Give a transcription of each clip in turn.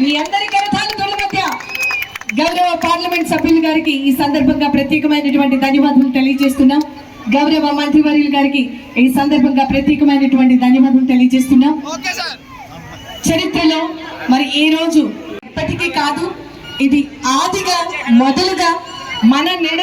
మీ అందరి కరతాళ మధ్య గౌరవ పార్లమెంట్ సభ్యులు గారికి ఈ సందర్భంగా ప్రత్యేకమైనటువంటి ధన్యవాదాలు తెలియజేస్తున్నాం. గౌరవ మంత్రివర్యులు గారికి ఈ సందర్భంగా ప్రత్యేకమైనటువంటి ధన్యవాదాలు తెలియజేస్తున్నాం. చరిత్రలో మరి ఈ రోజు ఇప్పటికీ కాదు ఇది ఆదిగా మొదలుగా మన నిడ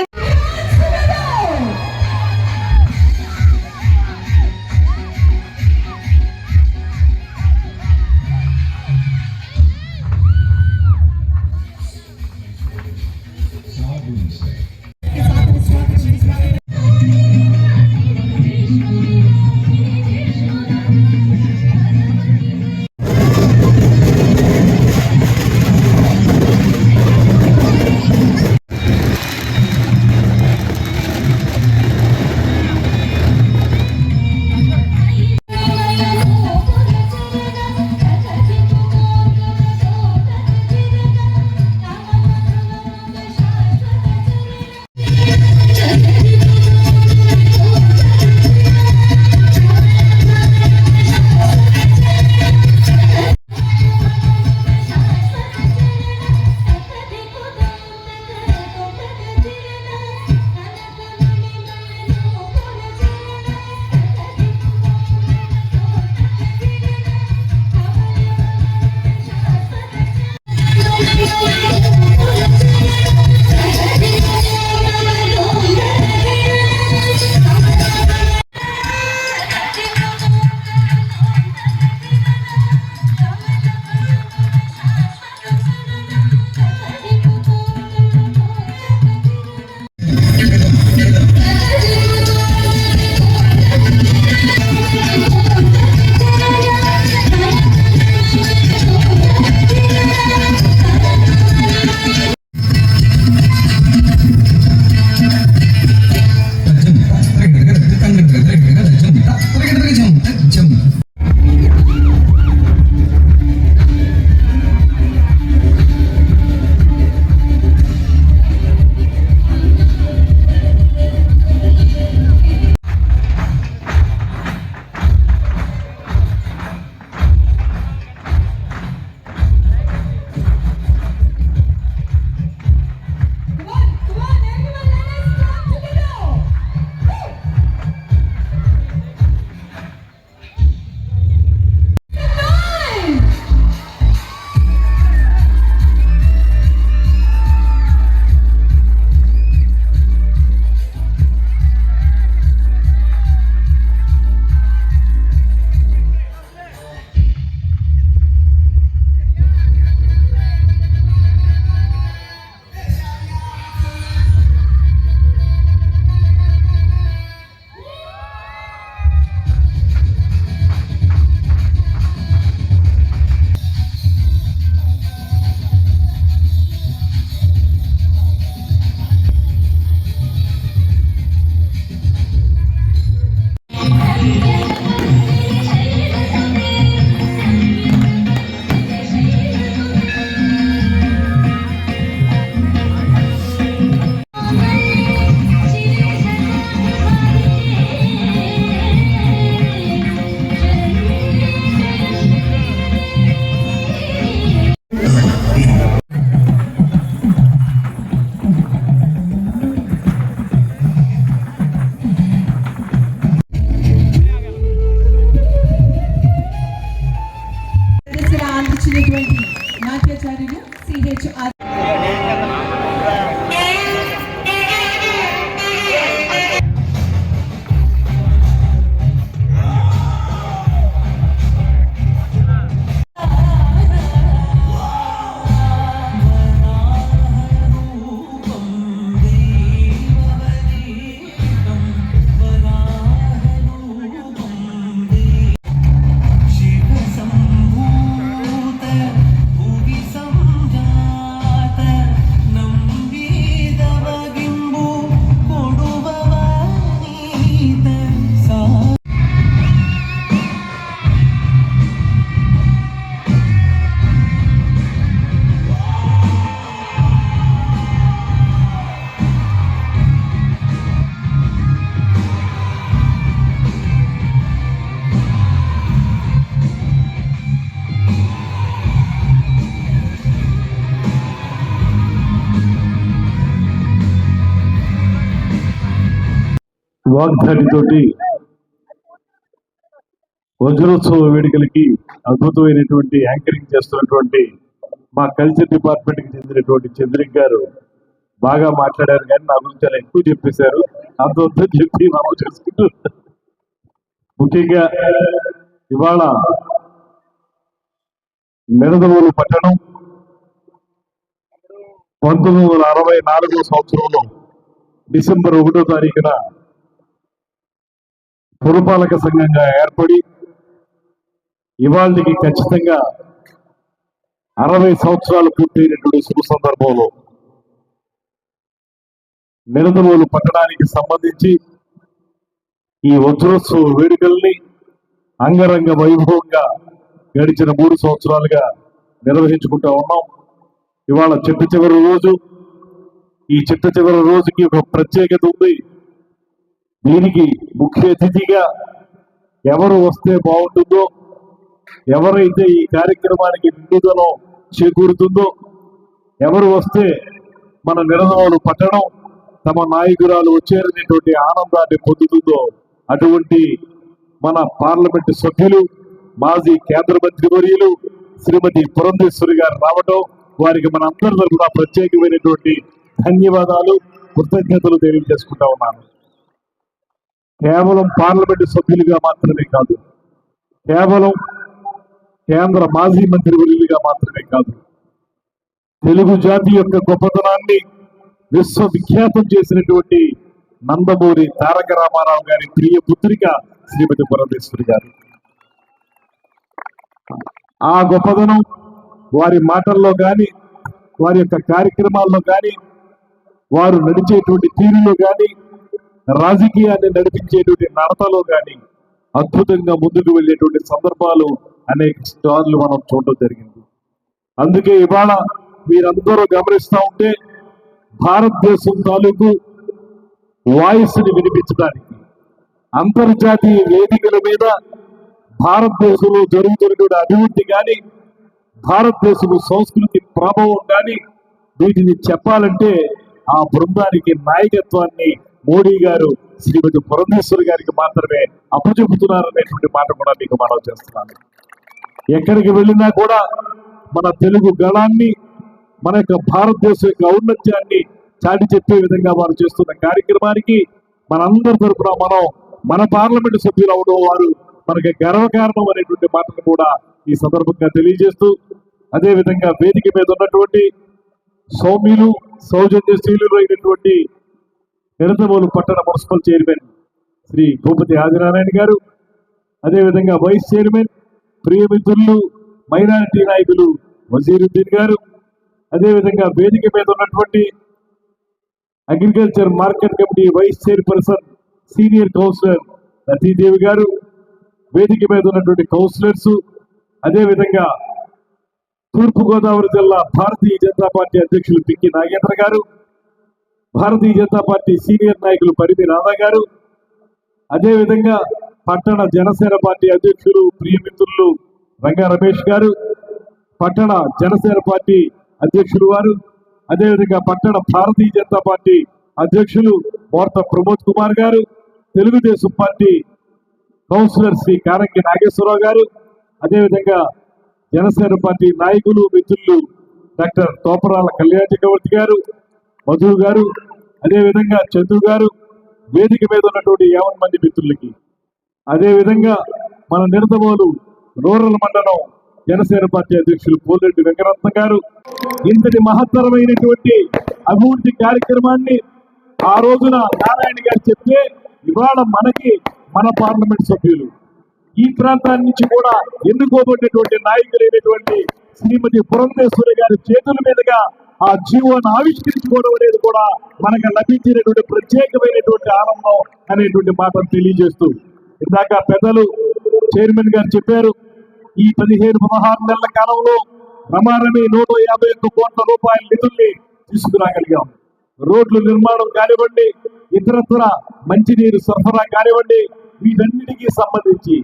వాగ్దానితోటి వజ్రోత్సవ వేడుకలకి అద్భుతమైనటువంటి యాంకరింగ్ చేస్తున్నటువంటి మా కల్చర్ డిపార్ట్మెంట్కి చెందినటువంటి చంద్రిక్ గారు బాగా మాట్లాడారు కానీ నా గురించి చాలా ఎక్కువ చెప్పేశారు. అంత చెప్పి మనం చేసుకుంటూ ముఖ్యంగా ఇవాళ నిడదవోలు పట్టణం పంతొమ్మిది వందల అరవై నాలుగో సంవత్సరంలో డిసెంబర్ ఒకటో తారీఖున పురపాలక సంఘంగా ఏర్పడి ఇవాళకి ఖచ్చితంగా అరవై సంవత్సరాలు పూర్తయినటువంటి శుభ సందర్భంలో నిడదవోలు పట్టణానికి సంబంధించి ఈ వజ్రోత్సవ వేడుకల్ని అంగరంగ వైభవంగా గడిచిన మూడు సంవత్సరాలుగా నిర్వహించుకుంటా ఉన్నాం. ఇవాళ చిట్ట చివరి రోజు. ఈ చిట్ట చివరి రోజుకి ఒక ప్రత్యేకత ఉంది. దీనికి ముఖ్య అతిథిగా ఎవరు వస్తే బాగుంటుందో ఎవరైతే ఈ కార్యక్రమానికి నిండుదనం చేకూరుతుందో ఎవరు వస్తే మన నిరసనలు పట్టడం తమ నాయకురాలు వచ్చారనేటువంటి ఆనందాన్ని పొందుతుందో అటువంటి మన పార్లమెంటు సభ్యులు మాజీ కేంద్ర మంత్రి వర్యులు శ్రీమతి పురంధేశ్వరి గారు రావటం వారికి మన అందరి తరఫున ప్రత్యేకమైనటువంటి ధన్యవాదాలు కృతజ్ఞతలు తెలియజేసుకుంటా ఉన్నాను. కేవలం పార్లమెంటు సభ్యులుగా మాత్రమే కాదు కేవలం కేంద్ర మాజీ మంత్రి వర్యులుగా మాత్రమే కాదు తెలుగు జాతి యొక్క గొప్పతనాన్ని విశ్వవిఖ్యాతం చేసినటువంటి నందమూరి తారక రామారావు గారి ప్రియ పుత్రిక శ్రీమతి పురంధేశ్వరి గారు. ఆ గొప్పదనం వారి మాటల్లో కానీ వారి యొక్క కార్యక్రమాల్లో కానీ వారు నడిచేటువంటి తీరులో కానీ రాజకీయాన్ని నడిపించేటువంటి నడతలో కానీ అద్భుతంగా ముందుకు వెళ్ళేటువంటి సందర్భాలు అనేక స్టార్లు మనం చూడటం జరిగింది. అందుకే ఇవాళ మీరందరూ గమనిస్తూ ఉంటే భారతదేశం తాలూకు వాయిస్ని వినిపించడానికి అంతర్జాతీయ వేదికల మీద భారతదేశంలో జరుగుతున్నటువంటి అభివృద్ధి కానీ భారతదేశపు సంస్కృతి ప్రభావం కానీ వీటిని చెప్పాలంటే ఆ బృందానికి నాయకత్వాన్ని మోడీ గారు శ్రీమతి పురంధేశ్వరి గారికి మాత్రమే అప్పచెబుతున్నారనేటువంటి మాట కూడా మీకు మనం చేస్తున్నాను. ఎక్కడికి వెళ్ళినా కూడా మన తెలుగు గళాన్ని మన యొక్క భారతదేశం యొక్క ఔన్నత్యాన్ని చాటి చెప్పే విధంగా వారు చేస్తున్న కార్యక్రమానికి మనందరి తరపున మనం మన పార్లమెంటు సభ్యులు అవడం వారు మనకి గర్వకారణం అనేటువంటి మాటను కూడా ఈ సందర్భంగా తెలియజేస్తూ అదేవిధంగా వేదిక మీద ఉన్నటువంటి సౌమ్యులు సౌజన్యశీలు అయినటువంటి నిడతమూలు పట్టణ మున్సిపల్ చైర్మన్ శ్రీ భూపతి ఆదినారాయణ గారు అదేవిధంగా వైస్ చైర్మన్ ప్రియమిత్రులు మైనారిటీ నాయకులు వజీరుద్దీన్ గారు అదేవిధంగా వేదిక మీద ఉన్నటువంటి agriculture market committee vice chairperson senior councillor Lathidevi garu వేదిక మీద ఉన్నటువంటి కౌన్సిలర్స్ అదేవిధంగా తూర్పుగోదావరి జిల్లా భారతీయ జనతా పార్టీ అధ్యక్షులు పిక్కి నాగేంద్ర గారు భారతీయ జనతా పార్టీ సీనియర్ నాయకులు పరిధి రాధా గారు అదేవిధంగా పట్టణ జనసేన పార్టీ అధ్యక్షులు ప్రియమిత్రులు రంగా రమేష్ గారు పట్టణ జనసేన పార్టీ అధ్యక్షులు వారు అదేవిధంగా పట్టణ భారతీయ జనతా పార్టీ అధ్యక్షులు వార్త ప్రమోద్ కుమార్ గారు తెలుగుదేశం పార్టీ కౌన్సిలర్ శ్రీ కారంగి నాగేశ్వరరావు గారు అదేవిధంగా జనసేన పార్టీ నాయకులు మిత్రులు డాక్టర్ తోపరాల కళ్యాణ్ చక్రవర్తి గారు మధు గారు అదేవిధంగా చంద్రు గారు వేదిక మీద ఉన్నటువంటి యావన్ మంది మిత్రులకి. అదేవిధంగా మన నిడదవోలు రూరల్ మండలం జనసేన పార్టీ అధ్యక్షులు పోలిరెడ్డి వెంకరత్న గారు. ఇంతటి మహత్తరమైనటువంటి అభివృద్ధి కార్యక్రమాన్ని ఆ రోజున నారాయణ గారు చెప్తే ఇవాళ మనకి మన పార్లమెంట్ సభ్యులు. ఈ ప్రాంతాన్ని నుంచి కూడా ఎన్నుకోబడినటువంటి నాయకులైనటువంటి శ్రీమతి పురంధేశ్వరి గారి చేతుల మీదుగా ఆ జీవోను ఆవిష్కరించుకోవడం అనేది కూడా మనకు లభించినటువంటి ప్రత్యేకమైనటువంటి ఆనందం అనేటువంటి మాటను తెలియజేస్తూ ఇందాక పెద్దలు చైర్మన్ గారు చెప్పారు ఈ పదిహేను పదహారు నెలల కాలంలో ప్రమాణమే నూట యాభై ఒక్క కోట్ల రూపాయల నిధుల్ని తీసుకురాగలిగాం. రోడ్లు నిర్మాణం కానివ్వండి ఇతరత్ర మంచినీరు సరఫరా కానివ్వండి వీటన్నిటికీ సంబంధించి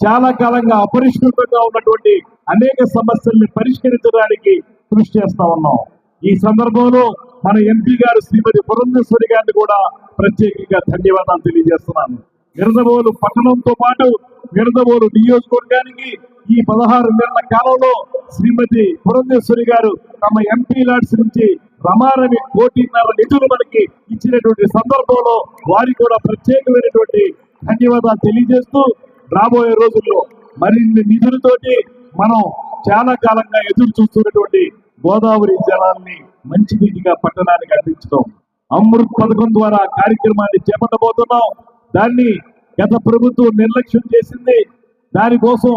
చాలా కాలంగా అపరిష్కృతంగా ఉన్నటువంటి అనేక సమస్యల్ని పరిష్కరించడానికి కృషి చేస్తా ఉన్నాం. ఈ సందర్భంలో మన ఎంపీ గారు శ్రీమతి పురంధేశ్వరి గారిని కూడా ప్రత్యేకంగా ధన్యవాదాలు తెలియజేస్తున్నాను. నిరదవోలు పట్టణంతో పాటు నిరదవోలు నియోజకవర్గానికి ఈ పదహారు నెలల కాలంలో శ్రీమతి పురంధేశ్వరి గారు తమ ఎంపీ లాడ్స్ నుంచి రమారవి కోటిన్నర నిధులు మనకి ఇచ్చినటువంటి సందర్భంలో వారికి కూడా ప్రత్యేకమైనటువంటి ధన్యవాదాలు తెలియజేస్తూ రాబోయే రోజుల్లో మరిన్ని నిధులతోటి మనం చాలా కాలంగా ఎదురు చూస్తున్నటువంటి గోదావరి జలాన్ని మంచినీటిగా పట్టణానికి అందించడం. అమృత్ పథకం ద్వారా కార్యక్రమాన్ని చేపట్టబోతున్నాం. దాన్ని గత ప్రభుత్వం నిర్లక్ష్యం చేసింది. దానికోసం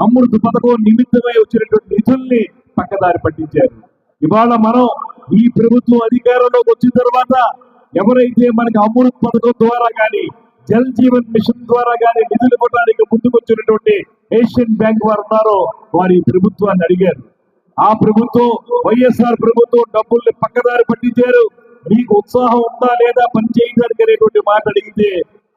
అమృత్ పథకం నిమిత్తమై వచ్చినటువంటి నిధుల్ని పక్కదారి పట్టించారు. ఇవాళ మనం ఈ ప్రభుత్వం అధికారంలోకి వచ్చిన తర్వాత ఎవరైతే మనకి అమృత్ పథకం ద్వారా కానీ జల్ జీవన్ మిషన్ ద్వారా కానీ నిధులు ఇవ్వడానికి ముందుకొచ్చినటువంటి ఏషియన్ బ్యాంక్ వారు ఉన్నారో వారి ప్రభుత్వాన్ని అడిగారు. ఆ ప్రభుత్వం వైఎస్ఆర్ ప్రభుత్వం డబ్బుల్ని పక్కదారి పట్టించారు. మీకు ఉత్సాహం ఉందా లేదా పని చేయడానికి అనేటువంటి మాట అడిగితే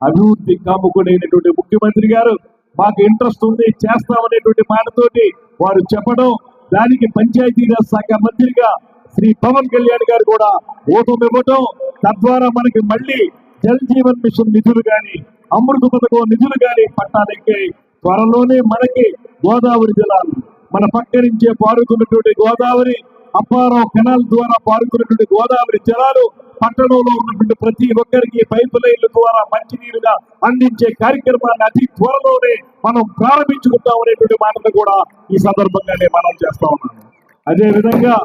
అభివృద్ధి కాముకుడైనటువంటి ముఖ్యమంత్రి గారు మాకు ఇంట్రెస్ట్ ఉంది చేస్తామనేటువంటి మాటతోటి వారు చెప్పడం దానికి పంచాయతీరాజ్ శాఖ మంత్రిగా శ్రీ పవన్ కళ్యాణ్ గారు కూడా ఓటమి ఇవ్వటం తద్వారా మనకి మళ్ళీ జల్ జీవన్ మిషన్ నిధులు కానీ అమృత పథకం నిధులు కానీ పట్టాలెక్కాయి త్వరలోనే మనకి గోదావరి జలాలు మన పక్క నుంచే పారుతున్నటువంటి గోదావరి అప్పారం కెనాల్ ద్వారా పారుతున్నటువంటి గోదావరి జలాలు పట్టణంలో ఉన్నటువంటి ప్రతి ఒక్కరికి పైపు లైన్ల ద్వారా మంచినీరుగా అందించే కార్యక్రమాన్ని అతి త్వరలోనే మనం ప్రారంభించుకుంటాం అనేటువంటి మాటలు కూడా ఈ సందర్భంగానే మనం చేస్తా ఉన్నాను అదే విధంగా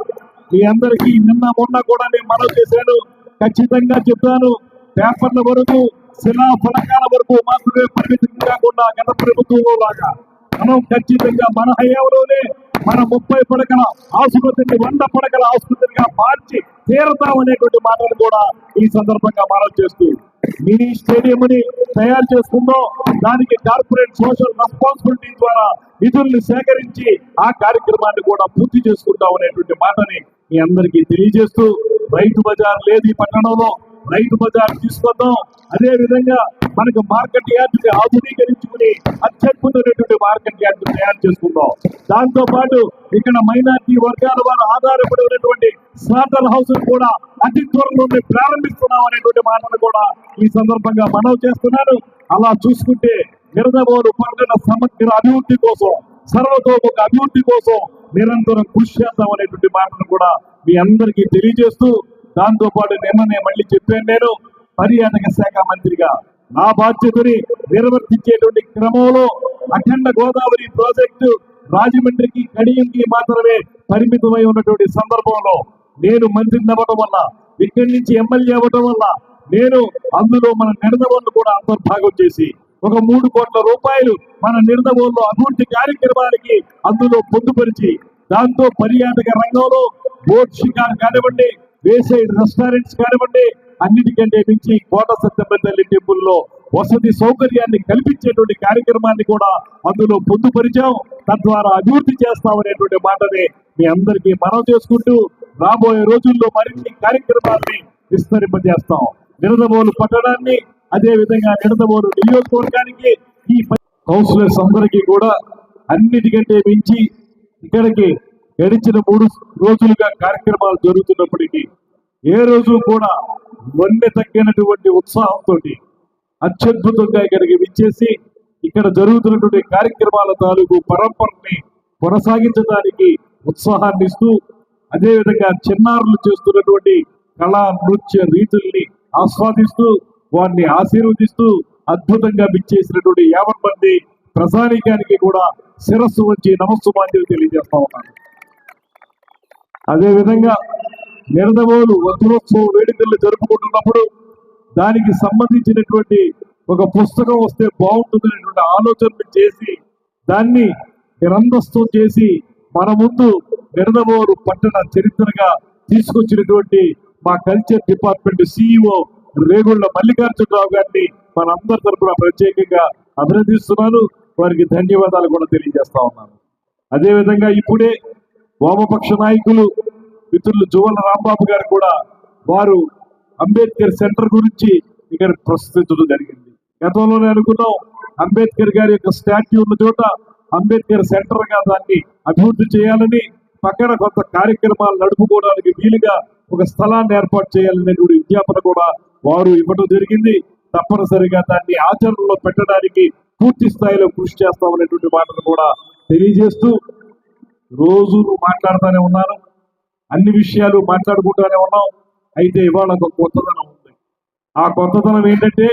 మీ అందరికీ నిన్న మొన్న కూడా నేను మనం చేశాను. ఖచ్చితంగా చెప్తాను పేపర్ల వరకు శిలా ఫలకాల వరకు మాత్రమే పరిమితం కాకుండా గత ప్రభుత్వంలో లాగా మనం ఖచ్చితంగా మన హయాంలోనే మన ముప్పై పడకల ఆసుపత్రిని వంద పడకల ఆసుపత్రిగా మార్చి తీరతామనేటువంటి మాటలు కూడా ఈ సందర్భంగా మనం చేస్తూ మినీ స్టేడియం ని తయారు చేసుకుందో. దానికి కార్పొరేట్ సోషల్ రెస్పాన్సిబిలిటీ ద్వారా నిధుల్ని సేకరించి ఆ కార్యక్రమాన్ని కూడా పూర్తి చేసుకుంటాం అనేటువంటి మాటని మీ అందరికీ తెలియజేస్తూ రైతు బజార్ లేదు ఈ పట్టణంలో రైతు బజార్ తీసుకొద్దాం అదే విధంగా మనకు మార్కెట్ యార్డ్ని ఆధునీకరించుకుని అత్యద్భుతమైనటువంటి మార్కెట్ యార్డ్ తయారు చేసుకుందాం. దాంతో పాటు ఇక్కడ మైనార్టీ వర్గాల వారు ఆధారపడి ఉన్నటువంటి స్లాటర్ హౌస్ కూడా అతి త్వరలోనే ప్రారంభిస్తున్నాం అనేటువంటి మాటను కూడా ఈ సందర్భంగా మనవి చేస్తున్నాను. అలా చూసుకుంటే నిరదవోలు పట్టణ సమగ్ర అభివృద్ధి కోసం సర్వతోముఖ అభివృద్ధి కోసం నిరంతరం కృషి చేద్దాం అనేటువంటి మాటను కూడా మీ అందరికీ తెలియజేస్తూ దాంతో పాటు నిన్ననే మళ్ళీ చెప్పాను నేను పర్యాటక శాఖ మంత్రిగా. నా బాధ్యతని నిర్వర్తించేటువంటి క్రమంలో అఖండ గోదావరి ప్రాజెక్టు రాజమండ్రికి కడియంకి మాత్రమే పరిమితమై ఉన్నటువంటి సందర్భంలో నేను మంత్రిని అవ్వటం వల్ల ఇక్కడి నుంచి ఎమ్మెల్యే అవ్వటం వల్ల నేను అందులో మన నిడదవోళ్ళు కూడా అంతర్భాగం చేసి ఒక మూడు కోట్ల రూపాయలు మన నిడదవోళ్ళు అభివృద్ధి కార్యక్రమానికి అందులో పొందుపరిచి దాంతో పర్యాటక రంగంలో బోట్ షికార్ కానివ్వండి వేసైడ్ రెస్టారెంట్స్ కానివ్వండి అన్నిటికంటే మించి కోట సత్యమ్మ టెంపుల్లో వసతి సౌకర్యాన్ని కల్పించేటువంటి కార్యక్రమాన్ని కూడా అందులో పొందుపరిచాం. తద్వారా అభివృద్ధి చేస్తామనేటువంటి మాటని మీ అందరికీ మనం చేసుకుంటూ రాబోయే రోజుల్లో మరిన్ని కార్యక్రమాల్ని విస్తరింపజేస్తాం. నిరదబోలు పట్టణాన్ని అదే విధంగా నిడదవోలు నియోజకవర్గానికి ఈ కౌన్సిలర్స్ అందరికీ కూడా అన్నిటికంటే మించి ఇక్కడికి గడిచిన మూడు రోజులుగా కార్యక్రమాలు జరుగుతున్నప్పటికీ ఏ రోజు కూడా వన్నె తగ్గినటువంటి ఉత్సాహంతో అత్యద్భుతంగా ఇక్కడికి విచ్చేసి ఇక్కడ జరుగుతున్నటువంటి కార్యక్రమాల తాలూకు పరంపరని కొనసాగించడానికి ఉత్సాహాన్ని ఇస్తూ అదేవిధంగా చిన్నారులు చేస్తున్నటువంటి కళా నృత్య రీతుల్ని ఆస్వాదిస్తూ వారిని ఆశీర్వదిస్తూ అద్భుతంగా విచ్చేసినటువంటి యావత్ మంది ప్రజానీకానికి కూడా శిరస్సు వచ్చి నమస్సుమాంజలి తెలియజేస్తా ఉన్నాను. అదేవిధంగా నిరదవోలు వజ్రోత్సవ వేడుకలు జరుపుకుంటున్నప్పుడు దానికి సంబంధించినటువంటి ఒక పుస్తకం వస్తే బాగుంటుందనేటువంటి ఆలోచనలు చేసి దాన్ని గ్రంథస్థం చేసి మన ముందు నిరదవోలు పట్టణ చరిత్రగా తీసుకొచ్చినటువంటి మా culture department CEO Regulla Mallikarjunarao గారిని మనందరి తరపున ప్రత్యేకంగా అభినందిస్తున్నాను. వారికి ధన్యవాదాలు కూడా తెలియజేస్తా ఉన్నాను. అదేవిధంగా ఇప్పుడే వామపక్ష నాయకులు మిత్రులు జువల రాంబాబు గారు కూడా వారు అంబేద్కర్ సెంటర్ గురించి ఇక్కడ ప్రస్తుతించడం జరిగింది. గతంలోనే అనుకున్నాం అంబేద్కర్ గారి యొక్క స్టాట్యూ ఉన్న చోట అంబేద్కర్ సెంటర్గా దాన్ని అభివృద్ధి చేయాలని పక్కన కొంత కార్యక్రమాలు నడుపుకోవడానికి వీలుగా ఒక స్థలాన్ని ఏర్పాటు చేయాలనేటువంటి విజ్ఞాపన కూడా వారు ఇవ్వడం జరిగింది. తప్పనిసరిగా దాన్ని ఆచరణలో పెట్టడానికి పూర్తి స్థాయిలో కృషి చేస్తామనేటువంటి మాటను కూడా తెలియజేస్తూ రోజు మాట్లాడుతూనే ఉన్నాను. అన్ని విషయాలు మాట్లాడుకుంటూనే ఉన్నాం అయితే ఇవాళ ఒక కొత్తదనం ఉంది. ఆ కొత్తదనం ఏంటంటే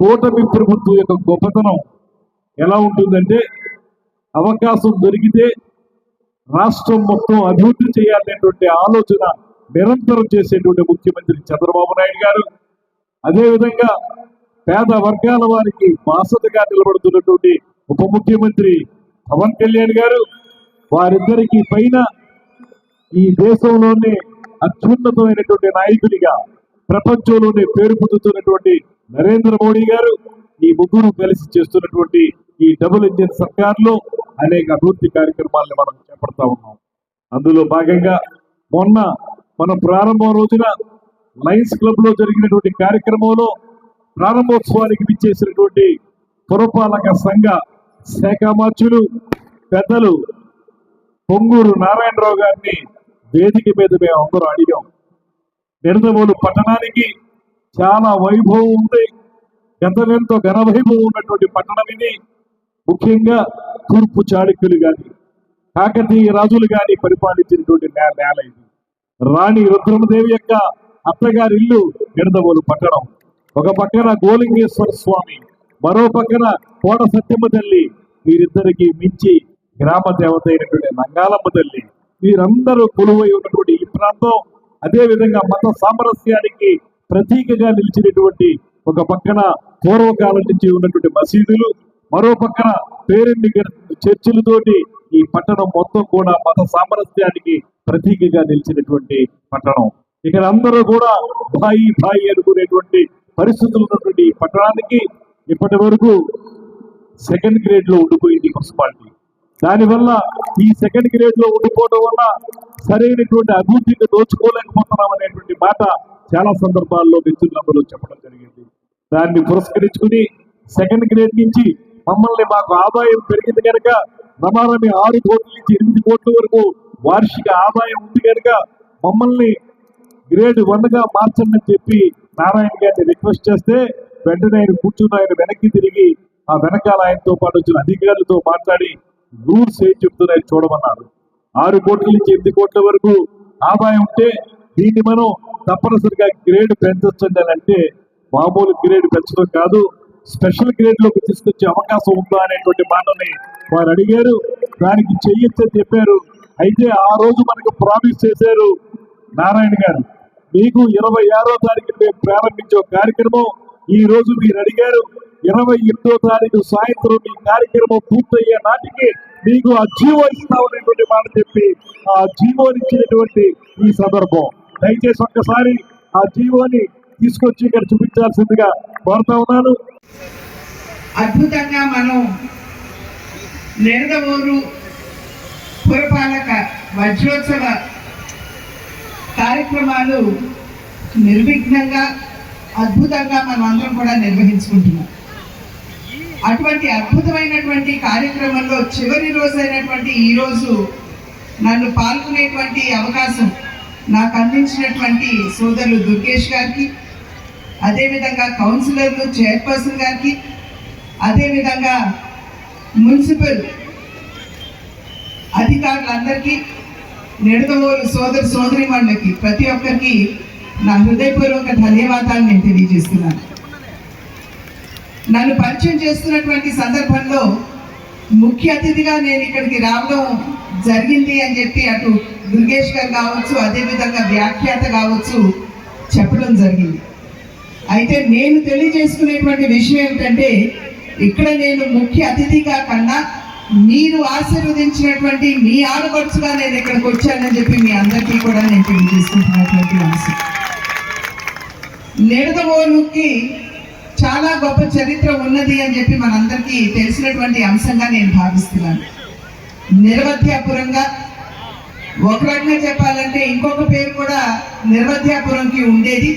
కూటమి ప్రభుత్వం యొక్క గొప్పతనం ఎలా ఉంటుందంటే అవకాశం దొరికితే రాష్ట్రం మొత్తం అభివృద్ధి చేయాలనేటువంటి ఆలోచన నిరంతరం చేసేటువంటి ముఖ్యమంత్రి చంద్రబాబు నాయుడు గారు. అదేవిధంగా పేద వర్గాల వారికి బాసతగా నిలబడుతున్నటువంటి ఉప ముఖ్యమంత్రి పవన్ కళ్యాణ్ గారు. వారిద్దరికీ పైన ఈ దేశంలోనే అత్యున్నతమైనటువంటి నాయకుడిగా ప్రపంచంలోనే పేరు పొందుతున్నటువంటి నరేంద్ర మోడీ గారు ఈ ముగ్గురు కలిసి చేస్తున్నటువంటి ఈ డబుల్ ఇంజిన్ సర్కార్లో అనేక అభివృద్ధి కార్యక్రమాలను మనం చేపడతా ఉన్నాం. అందులో భాగంగా మొన్న మన ప్రారంభం రోజున లయన్స్ క్లబ్లో జరిగినటువంటి కార్యక్రమంలో ప్రారంభోత్సవానికి విచ్చేసినటువంటి పురపాలక సంఘ శాఖామాత్యులు పెద్దలు పొంగూరు నారాయణరావు గారిని వేదిక మీద మేము అందరూ అడిగాం. నిడదవోలు పట్టణానికి చాలా వైభవం ఉంది. ఎంతనెంతో ఘన వైభవం ఉన్నటువంటి పట్టణం ఇది. ముఖ్యంగా తూర్పు చాళుక్యులు కానీ కాకతీయ రాజులు కానీ పరిపాలించినటువంటి నే- నేల ఇది. రాణి రుద్రమదేవి యొక్క అత్తగారి ఇల్లు నిడదవోలు పట్టణం. ఒక పక్కన గోలింగేశ్వర స్వామి మరో పక్కన కోట సత్యమ్మ తల్లి వీరిద్దరికీ మించి గ్రామ దేవత అయినటువంటి నంగాలమ్మ తల్లి వీరందరూ కొలువై ఉన్నటువంటి ఈ ప్రాంతం అదే విధంగా మత సామరస్యానికి ప్రతీకగా నిలిచినటువంటి ఒక పక్కన పూర్వకాలం నుంచి ఉన్నటువంటి మసీదులు మరో పక్కన పేరెండి చర్చిలతోటి ఈ పట్టణం మొత్తం కూడా మత సామరస్యానికి ప్రతీకగా నిలిచినటువంటి పట్టణం. ఇక్కడ అందరూ కూడా భాయి భాయి అనుకునేటువంటి పరిస్థితులు ఉన్నటువంటి ఈ పట్టణానికి ఇప్పటి వరకు సెకండ్ గ్రేడ్లో ఉండిపోయింది మున్సిపాలిటీ. దానివల్ల ఈ సెకండ్ గ్రేడ్లో ఉండిపోవడం వల్ల సరైనటువంటి అభివృద్ధిని దోచుకోలేకపోతున్నాం అనేటువంటి మాట చాలా సందర్భాల్లో మిత్రులందరూ చెప్పడం జరిగింది. దాన్ని పురస్కరించుకుని సెకండ్ గ్రేడ్ నుంచి మమ్మల్ని మాకు ఆదాయం పెరిగింది కనుక రమారమి ఆరు కోట్ల నుంచి ఎనిమిది కోట్ల వరకు వార్షిక ఆదాయం ఉంది కనుక మమ్మల్ని గ్రేడ్ వన్గా మార్చండి చెప్పి నారాయణ గారిని రిక్వెస్ట్ చేస్తే వెంటనే ఆయన కూర్చుని ఆయన వెనక్కి తిరిగి ఆ వెనకాల ఆయనతో పాటు వచ్చిన అధికారులతో మాట్లాడి రూల్స్ ఏం చెప్తున్నాయి చూడమన్నారు. ఆరు కోట్ల నుంచి ఎనిమిది కోట్ల వరకు ఆదాయం ఉంటే దీన్ని మనం తప్పనిసరిగా గ్రేడ్ పెంచొచ్చండి అని అంటే మామూలు గ్రేడ్ పెంచడం కాదు స్పెషల్ గ్రేడ్లోకి తీసుకొచ్చే అవకాశం ఉందా అనేటువంటి మాటని వారు అడిగారు. దానికి చెయ్యొచ్చని చెప్పారు. అయితే ఆ రోజు మనకు ప్రామిస్ చేశారు నారాయణ గారు. మీకు ఇరవై ఆరో తారీఖు మేము ప్రారంభించే కార్యక్రమం ఈ రోజు మీరు అడిగారు. ఇరవై ఎనిమిదో తారీఖు సాయంత్రం ఈ కార్యక్రమం పూర్తయ్యే నాటికి మీకు ఆ జీవో ఇస్తామనేటువంటి మాట చెప్పి ఆ జీవో ఇచ్చినటువంటి ఈ సందర్భం. దయచేసి ఒక్కసారి ఆ జీవోని తీసుకొచ్చి ఇక్కడ చూపించాల్సిందిగా కోరుతా ఉన్నాను. అద్భుతంగా మనం నేరదవూరు పురపాలక వజ్రోత్సవ కార్యక్రమాలు నిర్విఘ్నంగా అద్భుతంగా మనం అందరం కూడా నిర్వహించుకుంటున్నాం. అటువంటి అద్భుతమైనటువంటి కార్యక్రమంలో చివరి రోజైనటువంటి అయినటువంటి ఈరోజు నన్ను పాల్గొనేటువంటి అవకాశం నాకు అందించినటువంటి సోదరులు దుర్గేష్ గారికి అదేవిధంగా కౌన్సిలర్లు చైర్పర్సన్ గారికి అదేవిధంగా మున్సిపల్ అధికారులందరికీ నిడదవోలు సోదరి సోదరిమణులకి ప్రతి ఒక్కరికి నా హృదయపూర్వక ధన్యవాదాలు నేను తెలియజేస్తున్నాను. నన్ను పరిచయం చేస్తున్నటువంటి సందర్భంలో ముఖ్య అతిథిగా నేను ఇక్కడికి రావడం జరిగింది అని చెప్పి అటు దుర్గేష్ గారు కావచ్చు అదేవిధంగా వ్యాఖ్యాత కావచ్చు చెప్పడం జరిగింది. అయితే నేను తెలియజేసుకునేటువంటి విషయం ఏమిటంటే ఇక్కడ నేను ముఖ్య అతిథిగా కన్నా మీరు ఆశీర్వదించినటువంటి మీ ఆడపడుచుగా నేను ఇక్కడికి వచ్చానని చెప్పి మీ అందరికీ కూడా నేను తెలియజేసుకుంటున్నటువంటి అంశం. నిడదవోలుకి చాలా గొప్ప చరిత్ర ఉన్నది అని చెప్పి మనందరికీ తెలిసినటువంటి అంశంగా నేను భావిస్తున్నాను. నిర్వధ్యాపురంగా ఒక రకంగా చెప్పాలంటే ఇంకొక పేరు కూడా నిర్వధ్యాపురంకి ఉండేది.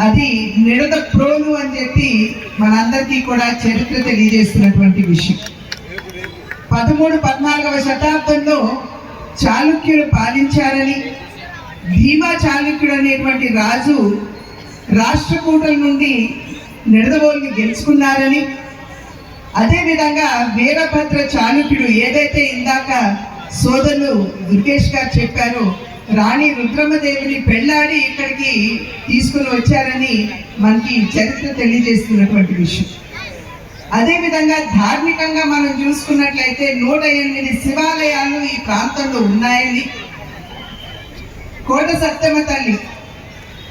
అది నిడద ప్రోలు అని చెప్పి మనందరికీ కూడా చరిత్ర తెలియజేస్తున్నటువంటి విషయం. పదమూడు పద్నాలుగవ శతాబ్దంలో చాళుక్యులు పాలించారని భీమా చాళుక్యుడు అనేటువంటి రాజు రాష్ట్రకూటల నుండి నిడదవోలుని గెలుచుకున్నారని. అదేవిధంగా వీరభద్ర చాణుకుడు ఏదైతే ఇందాక సోదరులు దుర్గేష్ గారు చెప్పారో రాణి రుద్రమదేవిని పెళ్ళాడి ఇక్కడికి తీసుకుని వచ్చారని మనకి చరిత్ర తెలియజేస్తున్నటువంటి విషయం. అదేవిధంగా ధార్మికంగా మనం చూసుకున్నట్లయితే నూట ఎనిమిది శివాలయాలు ఈ ప్రాంతంలో ఉన్నాయని కోట సత్యమ తల్లి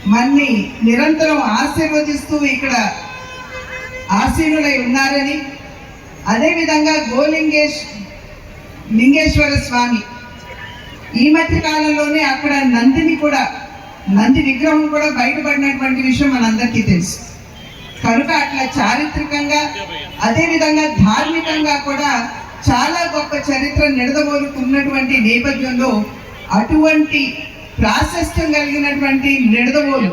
మన్ని నిరంతరం ఆశీర్వదిస్తూ ఇక్కడ ఆశీనులై ఉన్నారని అదేవిధంగా గోలింగేష్ లింగేశ్వర స్వామి. ఈ మధ్య కాలంలోనే అక్కడ నందిని కూడా నంది విగ్రహం కూడా బయటపడినటువంటి విషయం మనందరికీ తెలుసు. కనుక అట్లా చారిత్రకంగా అదేవిధంగా ధార్మికంగా కూడా చాలా గొప్ప చరిత్ర నిడదబోలుకున్నటువంటి నేపథ్యంలో అటువంటి ప్రాశస్త్యం కలిగినటువంటి నిడదవోలు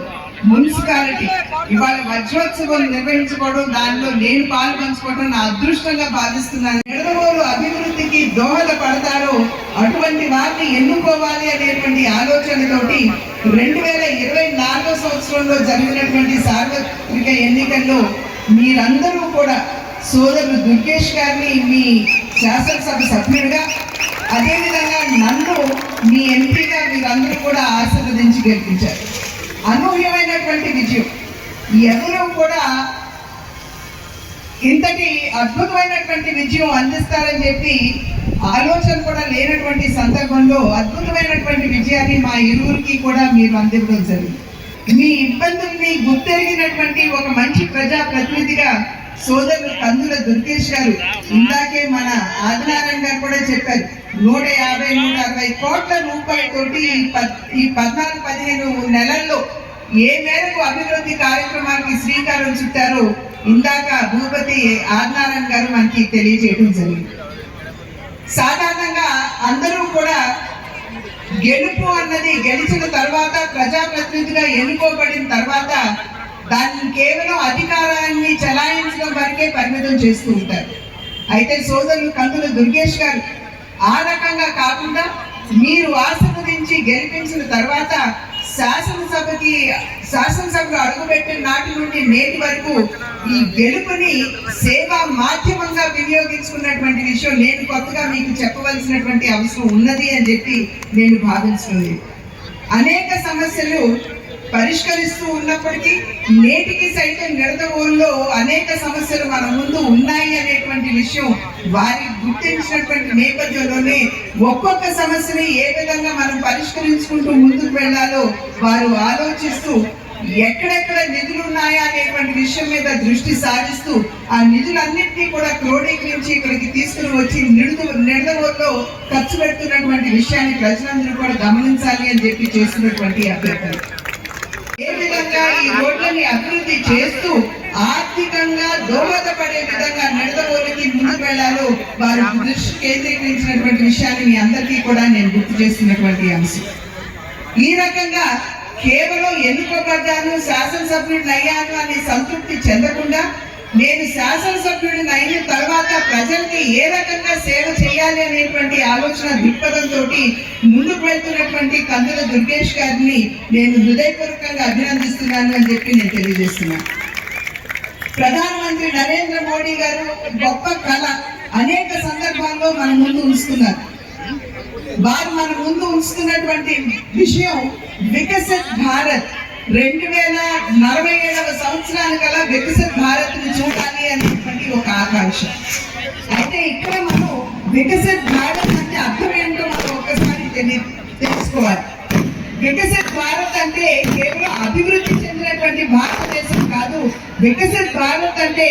మున్సిపాలిటీ. ఇవాళ వజ్రోత్సవం నిర్వహించుకోవడం దానిలో నేను పాలు పంచుకోవడం నా అదృష్టంగా భావిస్తున్నాను. నిడదవోలు అభివృద్ధికి దోహద పడతారో అటువంటి వారిని ఎన్నుకోవాలి అనేటువంటి ఆలోచనతోటి రెండు వేల ఇరవై నాలుగో సంవత్సరంలో జరిగినటువంటి సార్వత్రిక ఎన్నికల్లో మీరందరూ కూడా సోదరు దుర్గేష్ గారిని మీ శాసనసభ సభ్యుడిగా అదేవిధంగా నన్ను మీ ఎంపీగా మీరందరూ కూడా ఆశీర్వదించి గెలిపించారు. అనూహ్యమైనటువంటి విజయం. ఎవరూ కూడా ఇంతటి అద్భుతమైనటువంటి విజయం అందిస్తారని చెప్పి ఆలోచన కూడా లేనటువంటి సందర్భంలో అద్భుతమైనటువంటి విజయాన్ని మా ఇరువురికి కూడా మీరు అందివ్వడం జరిగింది. మీ ఇబ్బందుల్ని గుర్తెరిగినటువంటి ఒక మంచి ప్రజా ప్రతినిధిగా సోదరులు కందుల దుర్గేష్ గారు ఇందాకే మన ఆదినారాయణ గారు కూడా చెప్పారు. నూట యాభై నూట అరవై కోట్ల రూపాయలతోటి ఈ పద్- ఈ పద్నాలుగు పదిహేను నెలల్లో ఏ మేరకు అభివృద్ధి కార్యక్రమానికి శ్రీకారం చుట్టారో ఇందాక భూపతి ఆదినారాయణ గారు మనకి తెలియజేయడం జరిగింది. సాధారణంగా అందరూ కూడా గెలుపు అన్నది గెలిచిన తర్వాత ప్రజాప్రతినిధిగా ఎన్నుకోబడిన తర్వాత దాన్ని కేవలం అధికారాన్ని చలాయించడం వరకే పరిమితం చేస్తూ ఉంటారు. అయితే సోదరులు కందుల దుర్గేష్ గారు ఆ రకంగా కాకుండా మీరు ఆశీర్వదించి గెలిపించిన తర్వాత శాసనసభకి శాసనసభలో అడుగుపెట్టిన నాటి నుండి నేటి వరకు ఈ గెలుపుని సేవా మాధ్యమంగా వినియోగించుకున్నటువంటి విషయం నేను కొత్తగా మీకు చెప్పవలసినటువంటి అవసరం ఉన్నది అని చెప్పి నేను భావించుకుంది అనేక సమస్యలు పరిష్కరిస్తూ ఉన్నప్పటికీ నేటికి సైతం నిడదవోల్లో అనేక సమస్యలు మన ముందు ఉన్నాయి అనేటువంటి విషయం వారి గుర్తించినటువంటి నేపథ్యంలోనే ఒక్కొక్క సమస్యని ఏ విధంగా మనం పరిష్కరించుకుంటూ ముందుకు వెళ్ళాలో వారు ఆలోచిస్తూ ఎక్కడెక్కడ నిధులు ఉన్నాయా అనేటువంటి విషయం మీద దృష్టి సారిస్తూ ఆ నిధులన్నింటినీ కూడా క్రోడీకరించి ఇక్కడికి తీసుకుని వచ్చి నిడుదు నిడదవోల్లో ఖర్చు పెడుతున్నటువంటి విషయాన్ని ప్రజలందరూ కూడా గమనించాలి అని చెప్పి చేస్తున్నటువంటి అభ్యర్థన విధంగా ఈ రోడ్లని అభివృద్ధి చేస్తూ ఆర్థికంగా దోహదపడే విధంగా నడదవోలికి ముందుకు వెళ్ళాలో వారు దృష్టి కేంద్రీకరించినటువంటి విషయాన్ని మీ అందరికీ కూడా నేను గుర్తు చేస్తున్నటువంటి అంశం. ఈ రకంగా కేవలం ఎన్నుకోబడ్డాను శాసనసభ్యుడిని అయ్యాను అని సంతృప్తి చెందకుండా నేను శాసనసభ్యుడిని అయిన తర్వాత ప్రజలకి ఏ రకంగా సేవ చేయాలి అనేటువంటి ఆలోచన దృక్పథంతో ముందుకు వెళ్తున్నటువంటి కందుల దుర్గేష్ గారిని నేను హృదయపూర్వకంగా అభినందిస్తున్నాను అని చెప్పి నేను తెలియజేస్తున్నాను ప్రధానమంత్రి నరేంద్ర మోడీ గారు గొప్ప కళ అనేక సందర్భాల్లో మన ముందు ఉంచుతున్నారు. వారు మన ముందు ఉంచుతున్నటువంటి విషయం వికసిత్ భారత్. రెండు వేల నలభై ఏడవ సంవత్సరానికల్లా వికసిత భారత్ని చూడాలి అనేటువంటి ఒక ఆకాంక్ష. అయితే ఇక్కడ మనం వికసిత భారత్ అంటే అర్థం ఏంటో మనం ఒకసారి తెలి తెలుసుకోవాలి. వికసిత భారత్ అంటే కేవలం అభివృద్ధి చెందినటువంటి భారతదేశం కాదు. వికసిత భారత్ అంటే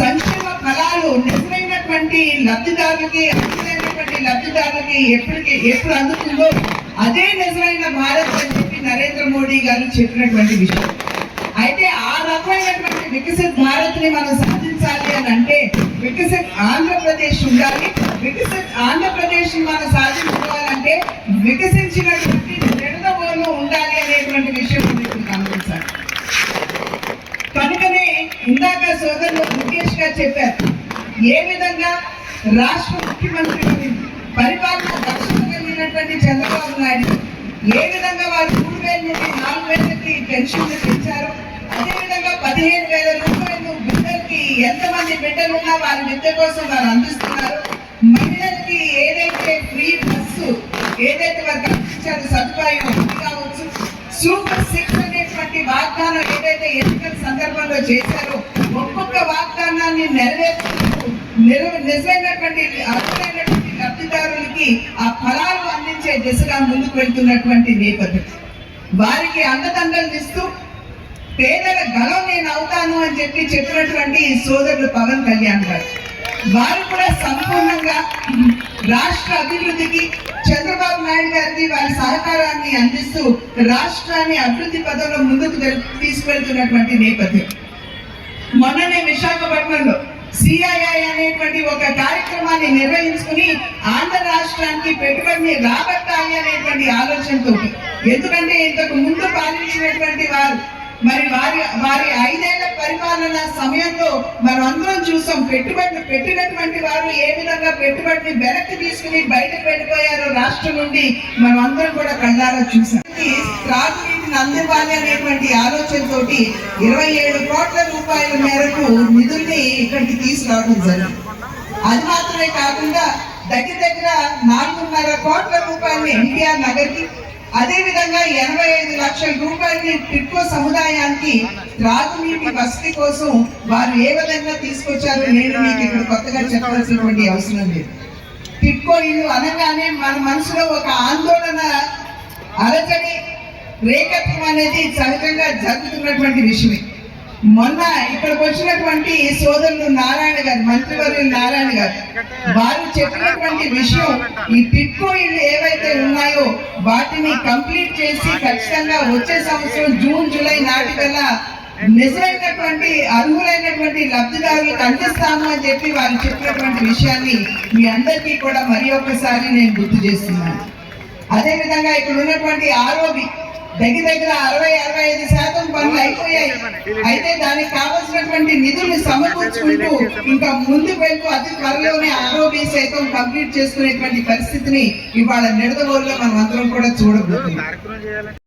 సంక్షేమ ఫలాలు నిజమైనటువంటి లబ్ధిదారులకి అర్హులైనటువంటి లబ్ధిదారులకి ఎప్పటికి ఎప్పుడు అందుతుందో అదే నిజమైన భారత్ అంటే నరేంద్ర మోడీ గారు చెప్పినటువంటి విషయం. అయితే ఆ రకమైనటువంటి వికసిత్ భారత్ని మనం సాధించాలి అని అంటే వికసిత్ ఆంధ్రప్రదేశ్ ఉండాలి. వికసిత్ ఆంధ్రప్రదేశ్ మనం సాధించుకోవాలంటే వికసించినటువంటి నిడదవోలు ఉండాలి అనేటువంటి విషయం గమనించాలి. కనుకనే ఇందాక సోదరులు ముఖేష్ గారు చెప్పారు ఏ విధంగా రాష్ట్ర ముఖ్యమంత్రి పరిపాలన దక్షత కలిగినటువంటి చంద్రబాబు నాయుడు ఏ విధంగా వారు మూడు నుండి నాలుగు వేలకి పెన్షన్లు పెంచారు అదేవిధంగా పదిహేను వేల రూపాయలు బిడ్డలకి ఎంతమంది బిడ్డలు ఉన్నా వారి విద్య కోసం వారు అందిస్తున్నారు. మహిళలకి ఏదైతే ఫ్రీ బస్సు ఏదైతే వారికి అందించారు సదుపాయం అది కావచ్చు సూపర్ సిక్స్ అనేటువంటి వాగ్దానం ఏదైతే ఎన్నికల సందర్భంలో చేశారో ఒక్కొక్క వాగ్దానాన్ని నెరవేర్చుకుంటూ నిజమైనటువంటి అర్హులైనటువంటి లబ్ధిదారులకి ఆ ఫలాలు అందించే దిశగా ముందుకు వెళ్తున్నటువంటి నేపథ్యం. వారికి అండదండలు ఇస్తూ పేదల గలం నేను అవుతాను అని చెప్పి చెప్పినటువంటి సోదరుడు పవన్ కళ్యాణ్ గారు. వారు కూడా సంపూర్ణంగా రాష్ట్ర అభివృద్ధికి చంద్రబాబు నాయుడు గారికి వారి సహకారాన్ని అందిస్తూ రాష్ట్రాన్ని అభివృద్ధి పదంలో ముందుకు తీసుకెళ్తున్నటువంటి నేపథ్యం. మొన్ననే విశాఖపట్నంలో సిఐఐ అనేటువంటి ఒక కార్యక్రమాన్ని నిర్వహించుకుని ఆంధ్ర రాష్ట్రానికి పెట్టుబడిని రాబట్టాలి అనేటువంటి ఆలోచనతో ఎందుకంటే ఇంతకు ముందు పాలించినటువంటి వారు మరి వారి వారి ఐదేళ్ళ పరిపాలన సమయంలో మనం అందరం చూసాం పెట్టుబడులు పెట్టినటువంటి వారు ఏ విధంగా పెట్టుబడిని వెనక్కి తీసుకుని బయటకు వెళ్ళిపోయారో రాష్ట్రం నుండి మనం అందరం కూడా కళ్ళారా చూసాం. త్రాగునీటిని అందివ్వాలి అనేటువంటి ఆలోచనతోటి ఇరవై ఏడు కోట్ల రూపాయల మేరకు నిధుల్ని ఇక్కడికి తీసుకురావడం జరిగింది. అది మాత్రమే కాకుండా దగ్గర దగ్గర నాలుగున్నర కోట్ల రూపాయలు ఎన్టీఆర్ నగర్కి అదేవిధంగా ఎనభై ఐదు లక్షల రూపాయలని టిట్కో సముదాయానికి త్రాగునీటి వసతి కోసం వారు ఏ విధంగా తీసుకొచ్చారో నేను మీకు ఇక్కడ కొత్తగా చెప్పాల్సినటువంటి అవసరం లేదు. టిట్కో ఇల్లు అనగానే మన మనసులో ఒక ఆందోళన అలజడి రేఖత్వం అనేది సహజంగా జరుగుతున్నటువంటి విషయమే. మొన్న ఇక్కడికి వచ్చినటువంటి సోదరులు నారాయణ గారు మంత్రివర్యులు నారాయణ గారు వారు చెప్పినటువంటి విషయం ఈ పిట్కో ఇళ్ళు ఏవైతే ఉన్నాయో వాటిని కంప్లీట్ చేసి ఖచ్చితంగా వచ్చే సంవత్సరం జూన్ జూలై నాటికల్లా నిజమైనటువంటి అర్హులైనటువంటి లబ్ధిదారులకు అందిస్తాము అని చెప్పి వారు చెప్పినటువంటి విషయాన్ని మీ అందరికీ కూడా మరి ఒక్కసారి నేను గుర్తు చేస్తున్నాను. అదేవిధంగా ఇక్కడ ఉన్నటువంటి ఆరోగ్య దగ్గర దగ్గర అరవై అరవై ఐదు శాతం పనులు అయిపోయాయి. అయితే దానికి కావలసినటువంటి నిధులు సమకూర్చుకుంటూ ఇంకా ముందుకు వెళ్తూ అతి త్వరలోనే ఆరోగ్య సైతం కంప్లీట్ చేసుకునేటువంటి పరిస్థితిని ఇవాళ నిడదవోలులో మనం అందరం కూడా చూడబోతున్నాం.